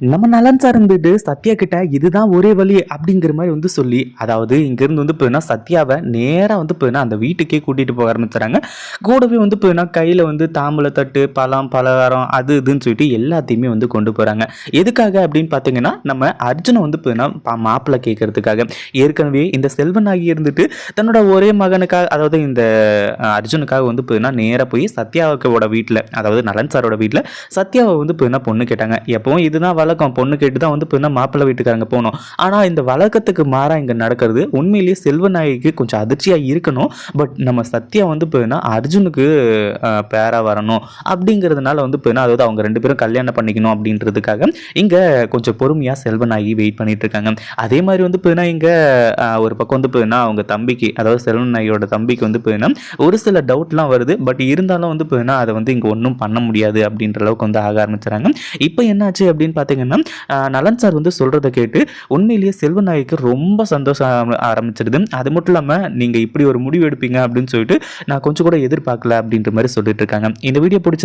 நம்ம நலன் சார் இருந்துட்டு சத்யா கிட்ட இதுதான் ஒரே வழி அப்படிங்கிற மாதிரி வந்து சொல்லி அதாவது இங்கேருந்து வந்து போயினா சத்யாவை நேராக வந்து போயினா அந்த வீட்டுக்கே கூட்டிகிட்டு போக ஆரம்பிச்சுறாங்க கூடவே வந்து போயினா கையில் வந்து தாம்பூல தட்டு பழம் பலகாரம் அது இதுன்னு சொல்லிட்டு எல்லாத்தையுமே வந்து கொண்டு போகிறாங்க எதுக்காக அப்படின்னு பார்த்தீங்கன்னா நம்ம அர்ஜுனை வந்து போயினா மாப்பிள்ளை கேட்கறதுக்காக ஏற்கனவே இந்த செல்வன் ஆகி இருந்துட்டு தன்னோட ஒரே மகனுக்காக அதாவது இந்த அர்ஜுனுக்காக வந்து போயினா நேராக போய் சத்யாவோட வீட்டில் அதாவது நலன் சாரோட வீட்டில் சத்யாவை வந்து போயினா பொண்ணு கேட்டாங்க. எப்பவும் இதுதான் வழக்கம். பொண்ணு கேட்டு தான் வந்து போயினா மாப்பிள்ளை வீட்டுக்காரங்க போகணும். ஆனால் இந்த வழக்கத்துக்கு மாறாக இங்கே நடக்கிறது உண்மையிலேயே செல்வநாயகிக்கு கொஞ்சம் அதிர்ச்சியாக இருக்கணும். பட் நம்ம சத்யா வந்து போயினா அர்ஜுனுக்கு பேராக வரணும். அப்படிங்கிறதுனால வந்து போயினா அதாவது அவங்க ரெண்டு பேரும் கல்யாணம் பண்ணிக்கணும் அப்படின்றதுக்காக இங்கே கொஞ்சம் பொறுமையாக செல்வநாயகி வெயிட் பண்ணிட்டு இருக்காங்க. அதே மாதிரி வந்து போயினா இங்கே ஒரு பக்கம் வந்து போயினா அவங்க தம்பிக்கு அதாவது செல்வநாயகியோட தம்பிக்கு வந்து போயினா ஒரு சில டவுட்லாம் வருது. பட் இருந்தாலும் வந்து போயினா அதை வந்து இங்கே ஒன்றும் பண்ண முடியாது அப்படின்ற அளவுக்கு வந்து ஆக ஆரம்பிச்சுறாங்க இப்போ என்னாச்சு அப்படின்னு பார்த்தீங்கன்னா ஆஹ், நலன் சார் வந்து சொல்கிறத கேட்டு உண்மையிலேயே செல்வநாயகிக்கு ரொம்ப சந்தோஷம் ஆரம்பிச்சிருது. அது மட்டும் இல்லாமல் நீங்கள் இப்படி ஒரு முடிவு எடுப்பீங்க அப்படின்னு சொல்லிட்டு நான் கொஞ்சம் கூட எதிர்பார்க்கல அப்படின்ற மாதிரி சொல்லிட்டு இருக்காங்க. இந்த வீடியோ பிடிச்ச